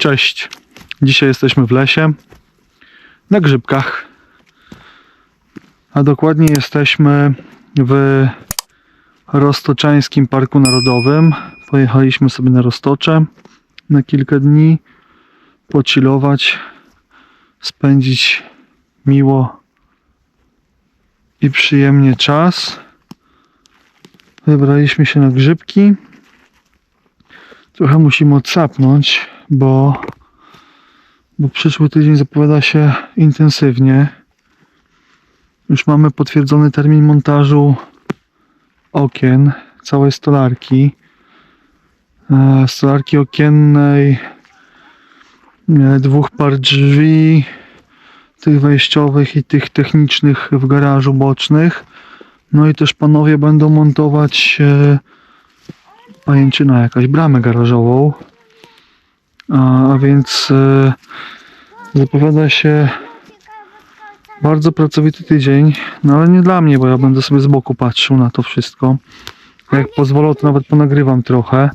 Cześć. Dzisiaj jesteśmy w lesie na grzybkach. A dokładnie jesteśmy w Roztoczańskim Parku Narodowym. Pojechaliśmy sobie na Roztocze na kilka dni, pocilować, spędzić miło i przyjemnie czas. Wybraliśmy się na grzybki. Trochę musimy odsapnąć, bo, bo przyszły tydzień zapowiada się intensywnie. Już mamy potwierdzony termin montażu okien, całej stolarki. E, Stolarki okiennej, e, dwóch par drzwi, tych wejściowych i tych technicznych w garażu bocznych. No i też panowie będą montować e, pajęczyna jakaś, bramę garażową. A, więc e, zapowiada się bardzo pracowity tydzień, no ale nie dla mnie, bo ja będę sobie z boku patrzył na to wszystko. Jak pozwolą, to nawet ponagrywam trochę,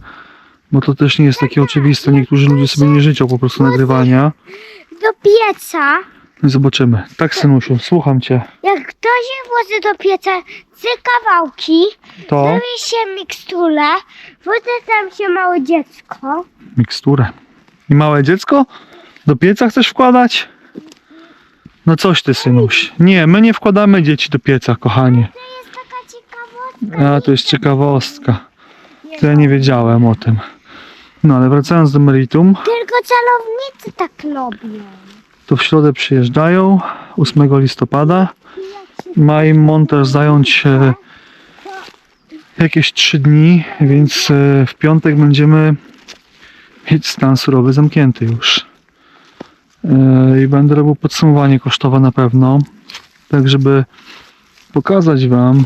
bo to też nie jest takie oczywiste. Niektórzy ludzie sobie nie życzą po prostu nagrywania. do pieca. No i zobaczymy. Tak, synusiu, słucham cię. Jak ktoś włoży do pieca trzy kawałki, To zrobi się miksturę, włoży tam się małe dziecko. miksturę. I małe dziecko? Do pieca chcesz wkładać? No coś ty, synuś. Nie, my nie wkładamy dzieci do pieca, kochanie. To jest taka ciekawostka. A, to jest ciekawostka. To ja nie wiedziałem o tym. No, ale wracając do meritum, Tylko celownicy tak robią. to w środę przyjeżdżają 8 listopada. Ma im montaż zająć e, jakieś 3 dni, więc e, w piątek będziemy stan surowy zamknięty już. E, I będę robił podsumowanie kosztowe na pewno, tak żeby pokazać Wam,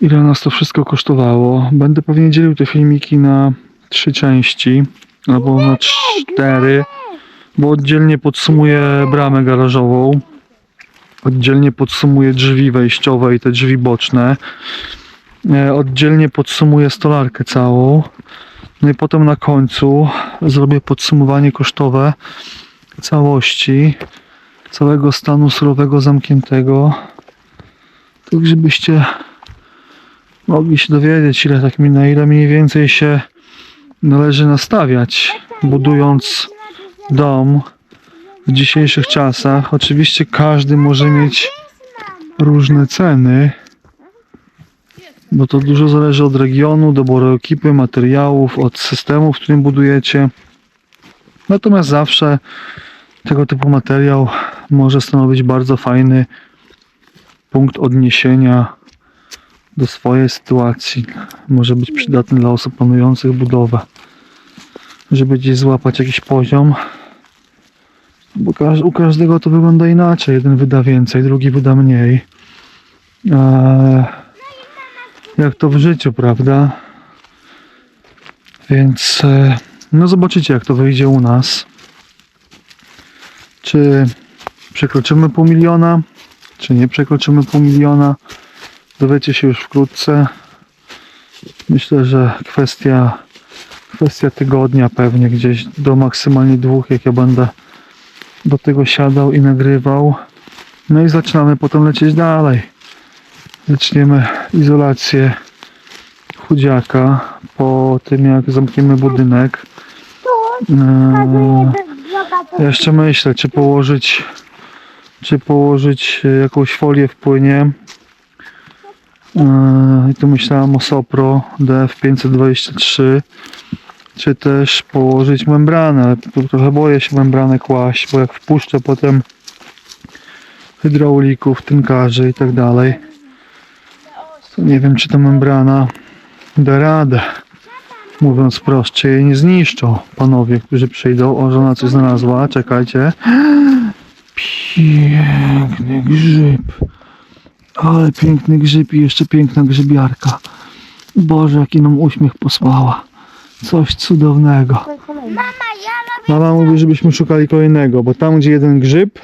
ile nas to wszystko kosztowało. Będę pewnie dzielił te filmiki na trzy części, albo na cztery, bo oddzielnie podsumuję bramę garażową, oddzielnie podsumuję drzwi wejściowe i te drzwi boczne, e, oddzielnie podsumuję stolarkę całą, no i potem na końcu zrobię podsumowanie kosztowe całości, całego stanu surowego zamkniętego, tak żebyście mogli się dowiedzieć, ile tak mi, na ile mniej więcej się należy nastawiać, budując dom w dzisiejszych czasach. Oczywiście każdy może mieć różne ceny, bo to dużo zależy od regionu, doboru ekipy, materiałów, od systemu, w którym budujecie. Natomiast zawsze tego typu materiał może stanowić bardzo fajny punkt odniesienia do swojej sytuacji. Może być przydatny dla osób planujących budowę. Żeby gdzieś złapać jakiś poziom. Bo u każdego to wygląda inaczej. Jeden wyda więcej, drugi wyda mniej. Eee, jak to w życiu, prawda? Więc e, no zobaczycie jak to wyjdzie u nas. Czy przekroczymy pół miliona, czy nie przekroczymy pół miliona. Dowiecie się już wkrótce. Myślę, że kwestia, kwestia tygodnia pewnie gdzieś do maksymalnie dwóch, jak ja będę do tego siadał i nagrywał. No i zaczynamy potem lecieć dalej. Zaczniemy izolację chudziaka po tym jak zamkniemy budynek. Eee, ja jeszcze myślę, czy położyć, czy położyć jakąś folię w płynie. Eee, I tu myślałem o Sopro DF523, czy też położyć membranę, trochę boję się membranę kłaść, bo jak wpuszczę potem hydraulików, tynkarzy i tak dalej, nie wiem, czy ta membrana da radę. Mówiąc czy jej nie zniszczą panowie, którzy przyjdą. O, żona coś znalazła, czekajcie. Piękny grzyb. Ale piękny grzyb i jeszcze piękna grzybiarka. Boże, jaki nam uśmiech posłała. Coś cudownego. Mama mówi, żebyśmy szukali kolejnego, bo tam, gdzie jeden grzyb,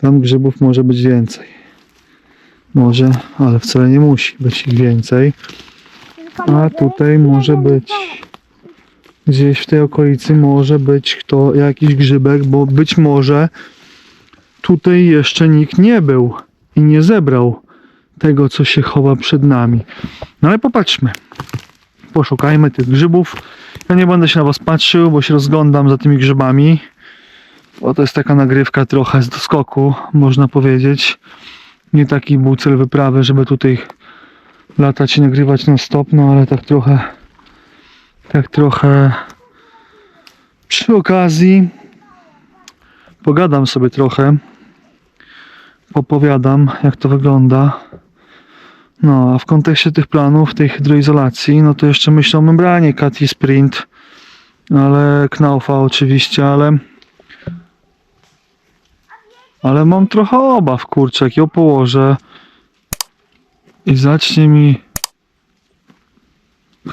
tam grzybów może być więcej. Może, ale wcale nie musi być ich więcej. A tutaj może być gdzieś w tej okolicy może być kto, jakiś grzybek, bo być może tutaj jeszcze nikt nie był i nie zebrał tego, co się chowa przed nami. No ale popatrzmy. Poszukajmy tych grzybów. Ja nie będę się na was patrzył, bo się rozglądam za tymi grzybami. Bo to jest taka nagrywka trochę z doskoku, można powiedzieć. Nie taki był cel wyprawy, żeby tutaj latać i nagrywać non stop, no ale tak trochę tak trochę przy okazji pogadam sobie trochę opowiadam jak to wygląda. No a w kontekście tych planów tej hydroizolacji no to jeszcze myślę o membranie Cat Sprint ale Knaufa oczywiście, ale ale mam trochę obaw kurczę jak ją położę i zacznie mi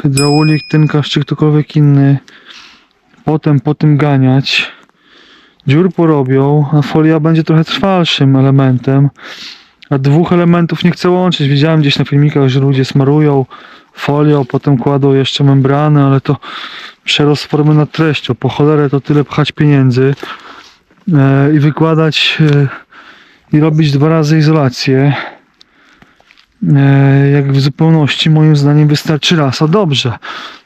hydraulik, tynkarz czy ktokolwiek inny. Potem po tym ganiać. Dziur porobią, a folia będzie trochę trwalszym elementem a dwóch elementów nie chcę łączyć. Widziałem gdzieś na filmikach, że ludzie smarują folią, potem kładą jeszcze membrany, ale to przerost formy nad treścią, po cholerę to tyle pchać pieniędzy i wykładać e, i robić dwa razy izolację e, jak w zupełności moim zdaniem wystarczy raz, a dobrze.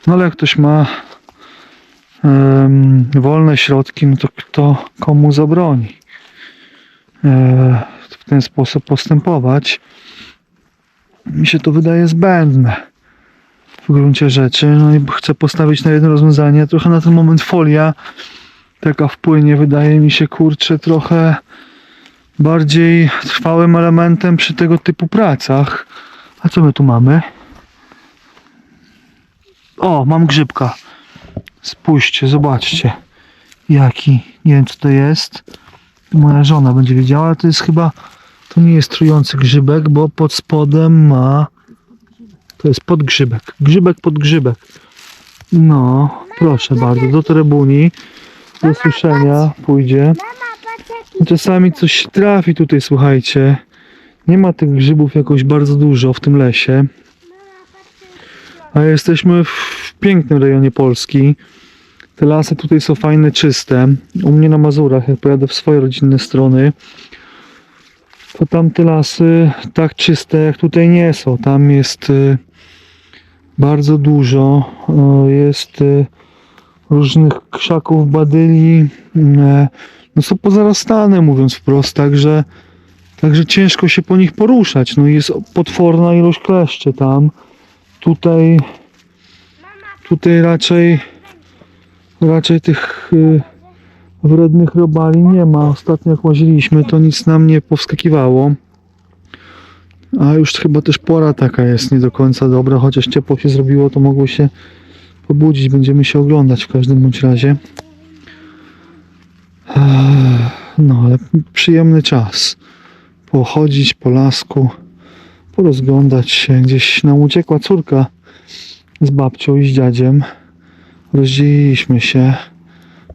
No ale jak ktoś ma wolne środki, no to kto komu zabroni e, w ten sposób postępować. Mi się to wydaje zbędne w gruncie rzeczy. No i chcę postawić na jedno rozwiązanie. Trochę na ten moment folia taka wpłynie, wydaje mi się kurczę trochę bardziej trwałym elementem przy tego typu pracach. A co my tu mamy? O, mam grzybka. Spójrzcie, zobaczcie. Jaki. Nie wiem co to jest. Moja żona będzie wiedziała, ale to jest chyba. To nie jest trujący grzybek, bo pod spodem ma. To jest podgrzybek. Grzybek pod grzybek. No, proszę bardzo. Do torebuni. Do suszenia pójdzie. Czasami coś trafi tutaj, słuchajcie. Nie ma tych grzybów jakoś bardzo dużo w tym lesie. A jesteśmy w pięknym rejonie Polski. Te lasy tutaj są fajne, czyste. U mnie na Mazurach, jak pojadę w swoje rodzinne strony, to tam te lasy tak czyste jak tutaj nie są. Tam jest y, bardzo dużo. y, Jest y, różnych krzaków, badyli. y, No są pozarastane, mówiąc wprost, także, także ciężko się po nich poruszać. No jest potworna ilość kleszczy tam. Tutaj, tutaj raczej, raczej tych y, wrednych robali nie ma. Ostatnio jak łaziliśmy, to nic nam nie powskakiwało. A już chyba też pora taka jest nie do końca dobra, chociaż ciepło się zrobiło, to mogło się pobudzić. Będziemy się oglądać w każdym bądź razie. No, ale przyjemny czas. Pochodzić po lasku, porozglądać się. Gdzieś nam uciekła córka z babcią i z dziadziem. Rozdzieliliśmy się.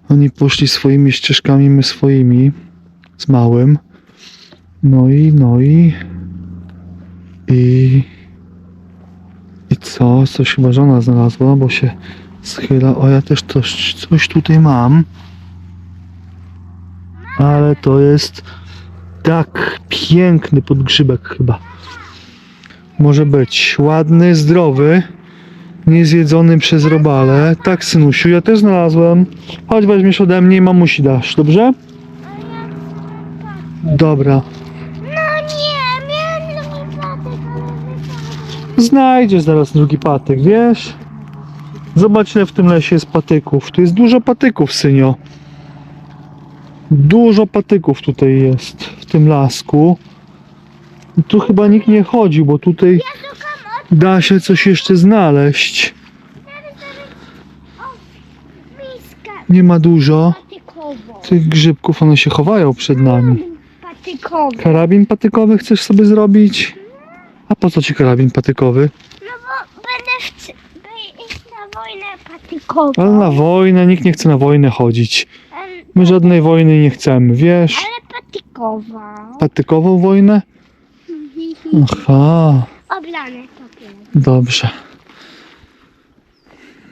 Oni poszli swoimi ścieżkami, my swoimi. Z małym. No i, no i... I... Co? Coś chyba żona znalazła, bo się schyla. O, ja też coś, coś tutaj mam. Ale to jest tak piękny podgrzybek chyba. Może być ładny, zdrowy, niezjedzony przez robale. Tak, synusiu, ja też znalazłem. Chodź, weźmiesz ode mnie i mamusi dasz, dobrze? Dobra. No nie, miałem drugi patek, ale wypadł. Znajdziesz zaraz drugi patyk, wiesz? Zobacz, ile w tym lesie jest patyków. Tu jest dużo patyków, synio. Dużo patyków tutaj jest w tym lasku. Tu chyba nikt nie chodził, bo tutaj da się coś jeszcze znaleźć. Nie ma dużo tych grzybków, one się chowają przed nami. Karabin patykowy chcesz sobie zrobić? Po co ci karabin patykowy? No bo będę by iść na wojnę patykową. Ale na wojnę, nikt nie chce na wojnę chodzić. Em, My żadnej wojny nie chcemy, wiesz? Ale patykowa. Patykową wojnę? Aha, Oblane papier. dobrze.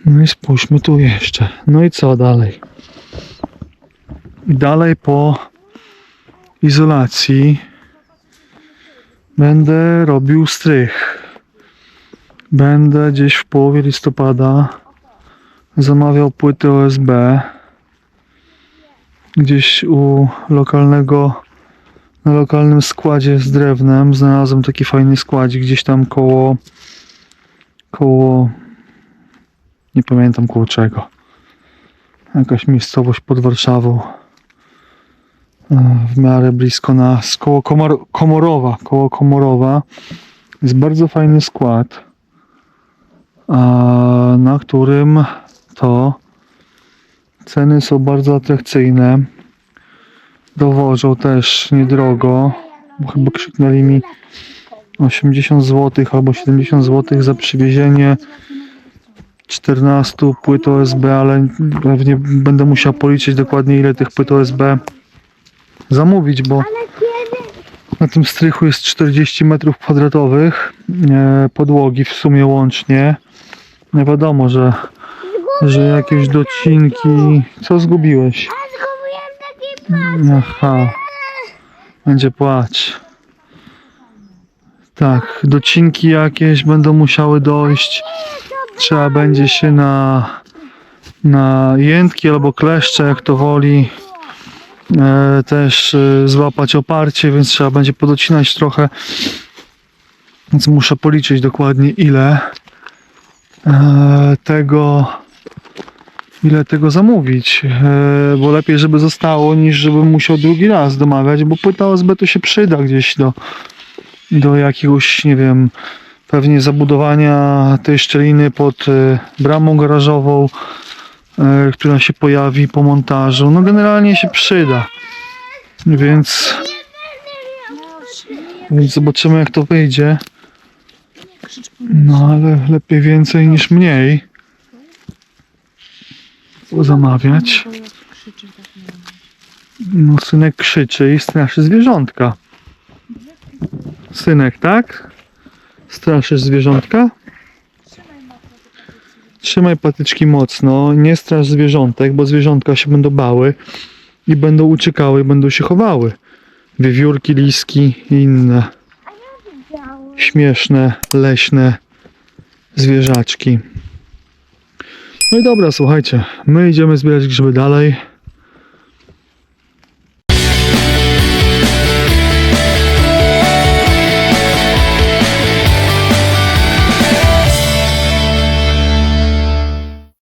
No i spójrzmy tu jeszcze. No i co dalej? Dalej po izolacji będę robił strych. Będę gdzieś w połowie listopada zamawiał płyty OSB gdzieś u lokalnego na lokalnym składzie z drewnem znalazłem taki fajny składzik gdzieś tam koło koło nie pamiętam koło czego. Jakaś miejscowość pod Warszawą w miarę blisko nas koło Komor Komorowa. Koło Komorowa jest bardzo fajny skład na którym to ceny są bardzo atrakcyjne. Dowożą też niedrogo bo chyba krzyknęli mi 80 zł albo 70 zł za przywiezienie 14 płyt OSB, ale pewnie będę musiał policzyć dokładnie ile tych płyt OSB zamówić, bo na tym strychu jest 40 metrów kwadratowych e, podłogi w sumie łącznie. Nie wiadomo, że, że jakieś docinki. Co zgubiłeś? A zgubiłem taki Aha. Będzie płacz. Tak, docinki jakieś będą musiały dojść. Trzeba będzie się na, na jętki albo kleszcze, jak to woli, też e, złapać oparcie, więc trzeba będzie podocinać trochę. Więc muszę policzyć dokładnie ile e, tego ile tego zamówić, e, bo lepiej, żeby zostało, niż żebym musiał drugi raz domawiać, bo płyta OSB to się przyda gdzieś do, do jakiegoś, nie wiem, pewnie zabudowania tej szczeliny pod e, bramą garażową, e, która się pojawi po montażu. No generalnie się przyda, więc, więc zobaczymy jak to wyjdzie. No ale lepiej więcej niż mniej zamawiać. No synek krzyczy i straszy zwierzątka. Synek, tak? Straszysz zwierzątka? Trzymaj patyczki mocno, nie strasz zwierzątek, bo zwierzątka się będą bały i będą uciekały, będą się chowały. Wiewiórki, liski i inne śmieszne, leśne zwierzaczki. No i dobra, słuchajcie, my idziemy zbierać grzyby dalej.